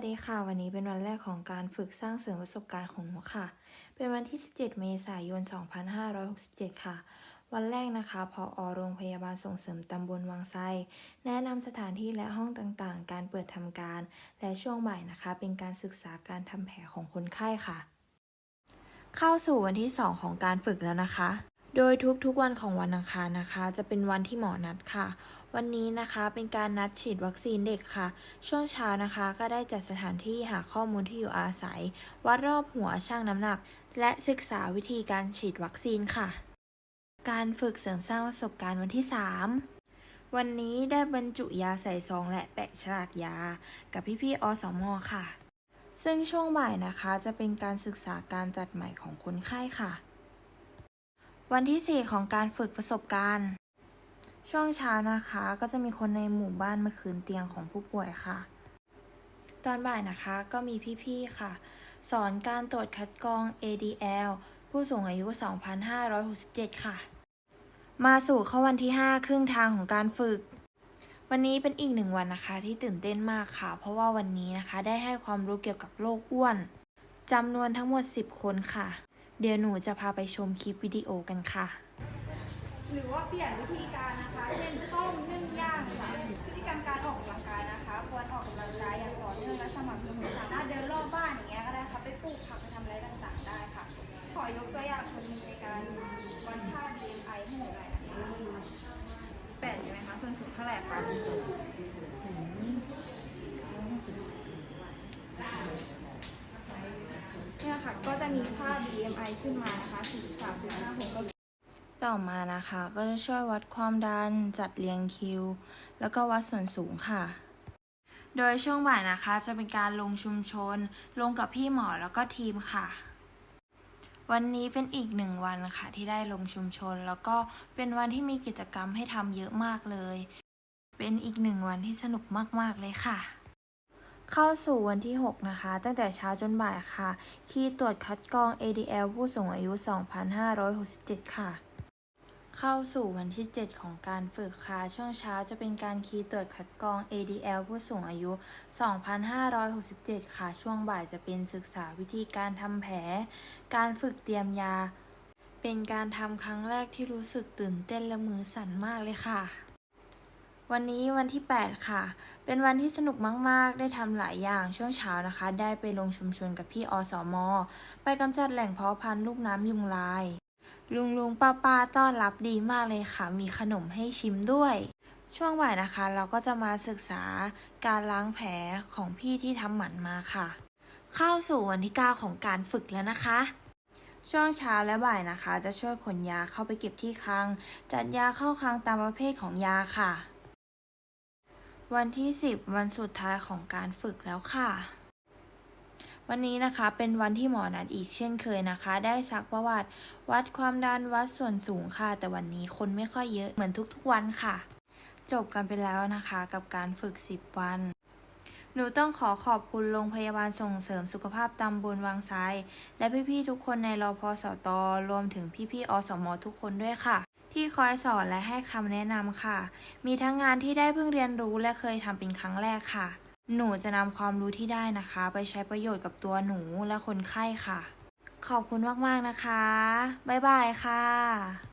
สดีค่ะ วันนี้เป็นวันแรกของการฝึกสร้างเสริมประสบการณ์ของหนูค่ะ เป็นวันที่ 17 เมษายน 2567 ค่ะ วันแรกนะคะพออโรงพยาบาลส่งเสริมตำบลวังไซแนะนำสถานที่และห้องต่างๆ การเปิดทำการ และช่วงบ่ายนะคะ เป็นการศึกษาการทำแผลของคนไข้ค่ะ เข้าสู่วันที่ 2 ของการฝึกแล้วนะคะ โดยทุกๆวันของวันอังคารนะคะ จะเป็นวันที่หมอนัดค่ะ วันนี้นะคะเป็นการนัดฉีดวัคซีนเด็กค่ะ ช่วงเช้านะคะก็ได้จัดสถานที่หาข้อมูลที่อยู่อาศัย วัดรอบหัวชั่งน้ำหนัก และศึกษาวิธีการฉีดวัคซีนค่ะ การฝึกเสริมสร้างประสบการณ์วันที่ 3 วันนี้ได้บรรจุยาใส่ซองและแปะฉลากยา กับพี่ๆอสมอค่ะ ซึ่งช่วงบ่ายนะคะจะเป็นการศึกษาการจัดใหม่ของคนไข้ค่ะ วันที่ 4 ของการฝึกประสบการณ์ ช่วงเช้านะคะ ก็จะมีคนในหมู่บ้านมาคืนเตียงของผู้ป่วยค่ะ ตอนบ่ายนะคะก็มีพี่ๆค่ะ สอนการตรวจคัดกรอง ADL ผู้สูงอายุ 2,567 ค่ะ มาสู่เข้าวันที่ 5 ครึ่งทางของการฝึก วันนี้เป็นอีกหนึ่งวันนะคะที่ตื่นเต้นมากค่ะ เพราะว่าวันนี้นะคะได้ให้ความรู้เกี่ยวกับโรคอ้วนจำนวนทั้งหมด 10 คนค่ะ เดี๋ยวหนูจะพาไปชมคลิปวิดีโอกันค่ะ หรือว่าเปลี่ยนวิธีการนะคะ เช่นต้มนึ่งย่างค่ะพฤติกรรมการออกกำลังกายนะคะ ควรออกกำลังกายอย่างต่อเนื่องและสม่ำเสมอสามารถเดินรอบบ้านอย่างเงี้ยก็ได้ค่ะไปปลูกผักไปทำอะไรต่างๆ ได้ค่ะ ขอยกตัวอย่างคนหนึงในการวัดค่า BMI ให้หนูหน่อยนะคะแปดใช่ไหมคะส่วนสูงเท่าไหร่คะเนี่ยค่ะก็จะมีค่า BMI ขึ้นมานะคะถึงสามจุดห้าหกก็ ต่อมานะคะก็จะช่วยวัดความดันจัดเรียงคิว แล้วก็วัดส่วนสูงค่ะ โดยช่วงบ่ายนะคะจะเป็นการลงชุมชน ลงกับพี่หมอแล้วก็ทีมค่ะ วันนี้เป็นอีกหนึ่งวันค่ะที่ได้ลงชุมชน แล้วก็เป็นวันที่มีกิจกรรมให้ทำเยอะมากเลย เป็นอีกหนึ่งวันที่สนุกมากๆเลยค่ะเข้าสู่วันที่ 6 นะคะ ตั้งแต่เช้าจนบ่ายค่ะ ที่ตรวจคัดกรอง ADL ผู้สูงอายุ 2,567 ค่ะ เข้าสู่วันที่ 7 ของการฝึกค่ะ ช่วงเช้าจะเป็นการคีย์ตรวจคัดกรอง ADL ผู้สูงอายุ 2,567 ค่ะ ช่วงบ่ายจะเป็นศึกษาวิธีการทำแผล การฝึกเตรียมยา เป็นการทำครั้งแรกที่รู้สึกตื่นเต้นและมือสั่นมากเลยค่ะ วันนี้วันที่ 8 ค่ะ เป็นวันที่สนุกมาก ๆ ได้ทำหลายอย่างช่วงเช้านะคะ ได้ไปลงชุมชนกับพี่อสมไปกำจัดแหล่งเพาะพันธุ์ลูกน้ำยุงลาย ลุงลุงป้าป้าต้อนรับดีมากเลยค่ะ มีขนมให้ชิมด้วย ช่วงบ่ายนะคะ เราก็จะมาศึกษาการล้างแผลของพี่ที่ทำหมันมาค่ะ เข้าสู่วันที่ 9 ของการฝึกแล้วนะคะ ช่วงเช้าและบ่ายนะคะ จะช่วยขนยาเข้าไปเก็บที่คลัง จัดยาเข้าคลังตามประเภทของยาค่ะ วันที่ 10 วันสุดท้ายของการฝึกแล้วค่ะ วันนี้นะคะเป็นวันที่หมอนัดอีกเช่นเคยนะคะ ได้ซักประวัติ วัดความดันวัดส่วนสูงค่ะ แต่วันนี้คนไม่ค่อยเยอะเหมือนทุกๆวันค่ะ จบกันไปแล้วนะคะกับการฝึก 10 วัน หนูต้องขอขอบคุณโรงพยาบาลส่งเสริมสุขภาพตำบลวังไซและพี่ๆทุกคนในรอพสตรวมถึงพี่ๆอสมทุกคนด้วยค่ะที่คอยสอนและให้คำแนะนำค่ะ มีทั้งงานที่ได้เพิ่งเรียนรู้และเคยทำเป็นครั้งแรกค่ะ หนูจะนำความรู้ที่ได้นะคะ ไปใช้ประโยชน์กับตัวหนูและคนไข้ค่ะ ขอบคุณมาก ๆ นะคะ บ๊ายบายค่ะ